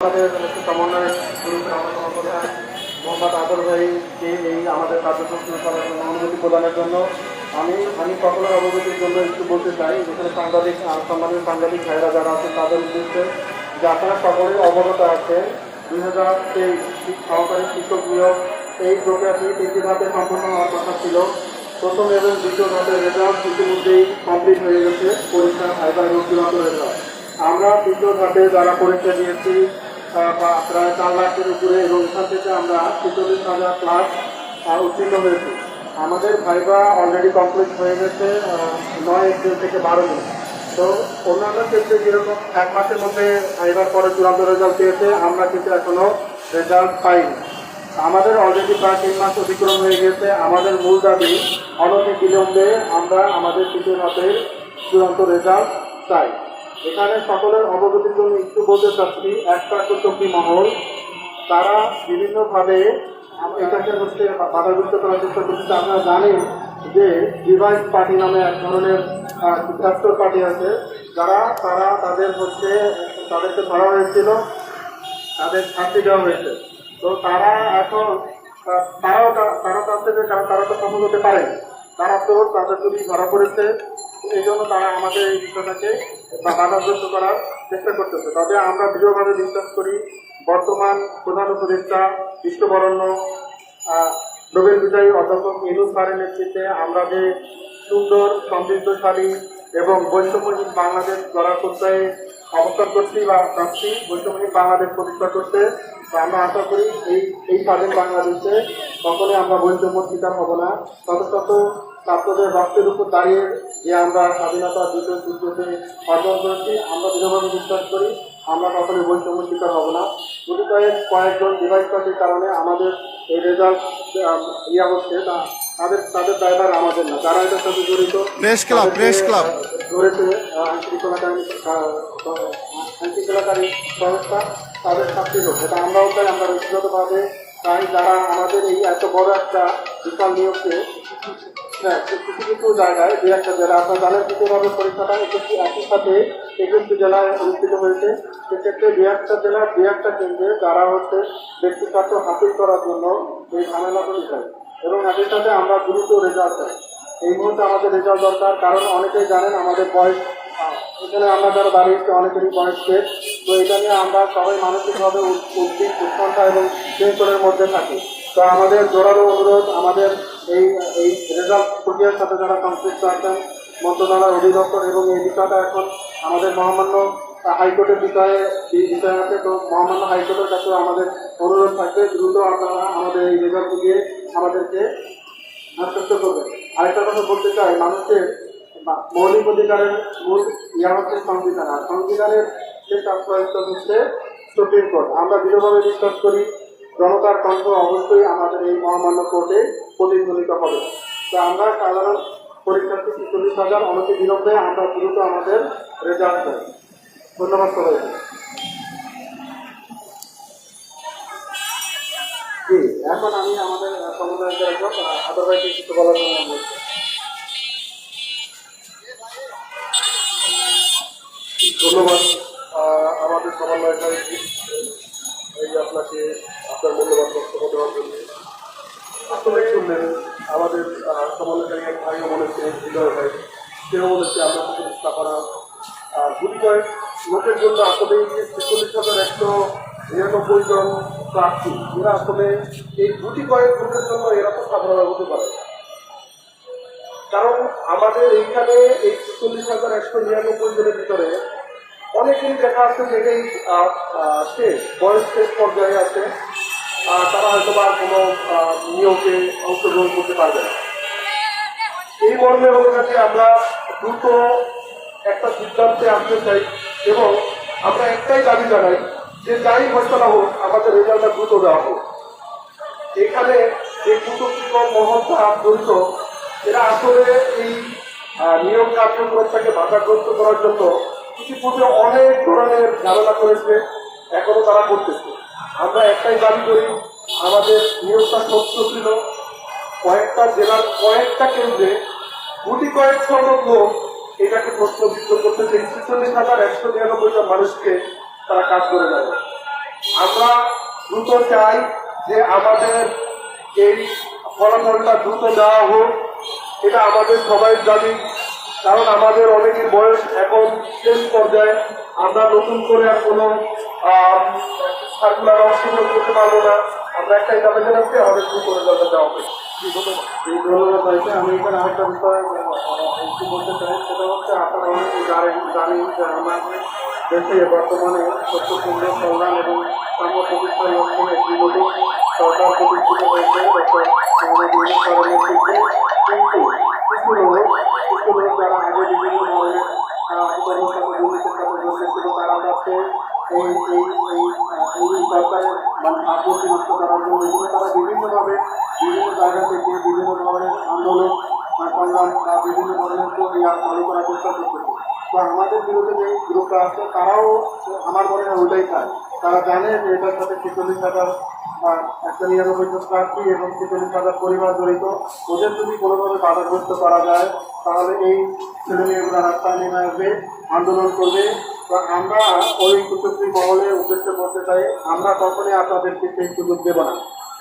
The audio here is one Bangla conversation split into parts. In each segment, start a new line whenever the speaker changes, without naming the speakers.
আমাদের হচ্ছে সমন্বয় গ্রুপের অন্যতম মোহাম্মদ আদর ভাইকে এই আমাদের প্রদানের জন্য। আমি আমি সকলের অবগতির জন্য একটু বলতে চাই, যেখানে সাংবাদিক সম্মানীয় সাংবাদিক যারা আছেন তাদের উদ্দেশ্যে যে আপনারা অবগত আছেন, দুই হাজার তেইশ সহকারী শিক্ষক নিয়োগ এই প্রক্রিয়াটি তিনটি ধাপে হওয়ার কথা ছিল। প্রথম এবং দ্বিতীয় ধাপের রেজাল্ট ইতিমধ্যেই কমপ্লিট হয়ে গেছে পরীক্ষা ফাইবার এবং চূড়ান্ত আমরা তৃতীয় ধাপে যারা পরীক্ষা দিয়েছি প্রায় চার লাখের উপরে এবং এখান থেকে আমরা ছেচল্লিশ হাজার প্লাস উত্তীর্ণ হয়েছি। আমাদের ভাইবা অলরেডি কমপ্লিট হয়ে গেছে নয় এপ্রিল থেকে বারো দিন তো অন্যান্য ক্ষেত্রে যেরকম এক মাসের মধ্যে ভাইবার পরে চূড়ান্ত রেজাল্ট পেয়েছে, আমরা কিন্তু এখনও রেজাল্ট পাইনি। আমাদের অলরেডি প্রায় তিন মাস অতিক্রম হয়ে গেছে। আমাদের মূল দাবি অনতি বিলম্বে আমরা আমাদের তৃতীয় ধাপের চূড়ান্ত রেজাল্ট চাই। এখানে সকলের অবগতির জন্য একটু বলতে চাচ্ছি, একটা চক্রী মহল, তারা বিভিন্নভাবে এটাকে হচ্ছে বাধাগ্রস্ত করার চেষ্টা করছে। আপনারা জানেন যে ডিভাইস পার্টি নামে এক ধরনের সিদ্ধার্থর পার্টি আছে। যারা, তারা তাদের হচ্ছে, তাদেরকে ধরা হয়েছিল, তাদের শাস্তি দেওয়া হয়েছে। তো তারা এখন তারাও তারা তার থেকে, তারা তো সফল হতে পারে তারা তো তাদের যদি ধরা পড়েছে। এই জন্য তারা আমাদের এই বিষয়টাকে বাধাগ্রস্ত করার চেষ্টা করতেছে। তবে আমরা দৃঢ়ভাবে বিশ্বাস করি, বর্তমান প্রধান উপদেষ্টা বিশ্ববরণ্য নোবেল বিজয়ী অধ্যাপক ইনুস স্যারের নেতৃত্বে আমরা যে সুন্দর, সমৃদ্ধশালী এবং বৈষম্যহীন বাংলাদেশ গড়ার প্রত্যয়ে অবস্থান করছি বা চাচ্ছি বৈষম্যহীন বাংলাদেশ প্রতিষ্ঠা করতে আমরা আশা করি এই এই স্বাধীন বাংলাদেশে কখনোই আমরা বৈষম্য শিকার হব না। শত ছাত্রদের রক্তের উপর দাঁড়িয়ে যে আমরা স্বাধীনতা দ্বিতীয় যুদ্ধতে অর্জন করেছি আমরা দৃঢ়ভাবে বিশ্বাস করি আমরা কখনোই বৈষম্য শিকার হব না যদি কয়েক কয়েকজন ডিভাইস পার্টির কারণে আমাদের এই রেজাল্ট ইয়া হচ্ছে তা তাদের তাদের দায়ভার আমাদের না যারা এটার সাথে জড়িত
প্রেস ক্লাব, প্রেস ক্লাব।
ধরেছে আইনশৃঙ্খলাকারী আইনশৃঙ্খলাকারী সংস্থা তাদের শাস্তি হোক এটা আমরাও চাই আমরা ব্যক্তিগতভাবে তাই যারা আমাদের এই এত বড় একটা বিশাল নিয়োগকে হ্যাঁ কিছু কিছু জায়গায় জানেন পরীক্ষাটা একই সাথে জেলায় হয়েছে? কেন্দ্রে যারা হচ্ছে হাসিল করার জন্য এবং একই সাথে আমরা আমাদের দরকার, কারণ অনেকেই জানেন আমাদের বয়স, এখানে আমরা যারা দাঁড়িয়েছি অনেকেরই বয়স শেষ। তো এটা নিয়ে আমরা সবাই মানসিকভাবে উদ- উদ্বিগ উৎকণ্ঠা এবং টেনশনের মধ্যে থাকি। তো আমাদের জোরালো অনুরোধ, আমাদের এই এই রেজাল্ট প্রক্রিয়ার সাথে যারা সংশ্লিষ্ট আছেন, মন্ত্রণালয় অধিদপ্তর এবং এই বিষয়টা এখন আমাদের মহামান্য হাইকোর্টের বিষয়ে বিষয় আছে। তো মহামান্য হাইকোর্টের কাছে আমাদের অনুরোধ থাকবে, দ্রুত আপনারা আমাদের এই রেজাল্ট দিয়ে আমাদেরকে আশ্বস্ত করবে আরেকটা কথা বলতে চাই, মানুষের মৌলিক অধিকারের মূল ইয়া হচ্ছে সংবিধান। আর সংবিধানের শেষ আশ্রয়স্থল হচ্ছে সুপ্রিম কোর্ট। আমরা দৃঢ়ভাবে বিশ্বাস করি জনতার কণ্ঠ অবশ্যই আমাদের এই মহামান্য কোর্টে প্রতিধ্বনিত হবে। তো আমরা সাধারণ পরীক্ষার্থী চল্লিশ হাজার অনতি বিলম্বে আমরা দ্রুত আমাদের রেজাল্ট চাই ধন্যবাদ সবাইকে। জি, এখন আমি আমাদের সমুদায়ের একজন আদরবাইকে কিছু বলার জন্য বলছি
ধন্যবাদ আমাদের সমন্বয়কারী, এই আপনাকে আপনার মূল্যবান বক্তব্য দেওয়ার জন্য আসলে শুনলেন আমাদের সমন্বয়কারী এক ভাইও বলেছে হৃদয় ভাই সেও বলেছে আমরা গুটি কয়েক লোকের জন্য আসলে এই যে ছেচল্লিশ হাজার একশো নিরানব্বই জন প্রার্থী এরা আসলে এই গুটি কয়েক লোকের জন্য এরা তো সাধারণ হতে পারে। কারণ আমাদের এইখানে এই চল্লিশ হাজার একশো নিরানব্বই জনের ভিতরে অনেকেই দেখা আছে যে এই আহ, আহ, শেষ বয়স শেষ পর্যায়ে আছে তারা হয়তো বা কোনো নিয়োগে অংশগ্রহণ করতে পারবে না। এই মর্মে হলো আমরা দ্রুত একটা সিদ্ধান্তে আসতে চাই এবং আমরা একটাই দাবি জানাই যে যাই ফয়সলা হোক, আমাদের রেজাল্টটা দ্রুত দেওয়া হোক। এখানে যে কুটুম্বিক মহলটা জড়িত, এরা আসলে এই নিয়োগ কার্যক্রমটাকে বাধাগ্রস্ত করার জন্য ইতিপূর্বে অনেক ধরনের ঝামেলা করেছে, এখনও তারা করতেছে। আমরা একটাই দাবি করি, আমাদের নিয়োগটা স্বচ্ছ ছিল। কয়েকটা জেলার কয়েকটা কেন্দ্রে গুটি কয়েক সংখ্যক লোক এটাকে প্রশ্নবিদ্ধ করতে চাই ছেচল্লিশ হাজার একশো নিরানব্বই জন মানুষকে তারা কাজ করে যাবে আমরা দ্রুত চাই যে আমাদের এই ফলাফলটা দ্রুত দেওয়া হোক। এটা আমাদের সবাই দাবি, কারণ আমাদের অনেকের বয়স এখন শেষ পর্যায়ে। আমরা নতুন করে আর কোনো সার্কুলার অংশগ্রহণ করতে পারব না। আমরা একটাই দাবি জানাচ্ছি আমাদের দ্রুত রেজাল্টটা দেওয়া হবে।
এই ধন্যবাদ ভাইকে। আমি এখানে আরেকটা বিষয় একটু বলতে চাই, সেটা হচ্ছে আপনারা অনেকেই জানেন জানেন যে আমাদের দেশে বর্তমানে সত্য সুন্দর কল্যাণ এবং সাম্য প্রতিষ্ঠা লক্ষ্যে একটি নতুন সরকার প্রতিষ্ঠিত হয়েছে সরের নেতৃত্বে। কিন্তু কিছু লোক যারা আগে বিভিন্ন ধরনের জড়িত ছিল তারা যাচ্ছে এই এই সরকারের মানে আপত্তি নষ্ট করার জন্য এগুলো তারা বিভিন্নভাবে বিভিন্ন জায়গা থেকে বিভিন্ন ধরনের আন্দোলন সংগ্রাম বা বিভিন্ন ধরনের প্রক্রিয়া চালু করার চেষ্টা করতেছে তো আমাদের বিরুদ্ধে যে গ্রুপটা আছে তারাও আমার মনে হয় ওটাই চায় তারা জানে যে এটার সাথে ছেচল্লিশ হাজার একটা নিরানব্বই জন প্রার্থী এবং ছেচল্লিশ হাজার পরিবার জড়িত ওদের যদি কোনোভাবে বাধাগ্রস্ত করা যায় তাহলে এই ছেলে মেয়েগুলো রাস্তায় নেমে আসবে আন্দোলন করবে। তো আমরা ওই কুচক্রী মহলের উদ্দেশ্যে বলতে চাই, আমরা কখনোই আপনাদেরকে সেই সুযোগ দেব না।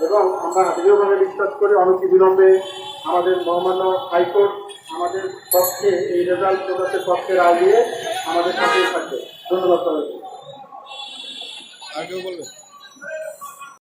এবং আমরা দৃঢ়ভাবে বিশ্বাস করি, অনতি বিলম্বে আমাদের মহামান্য হাইকোর্ট আমাদের পক্ষে এই রেজাল্ট প্রকাশের পক্ষে রায় দিয়ে আমাদের সাথে থাকবে। ধন্যবাদ সবাইকে।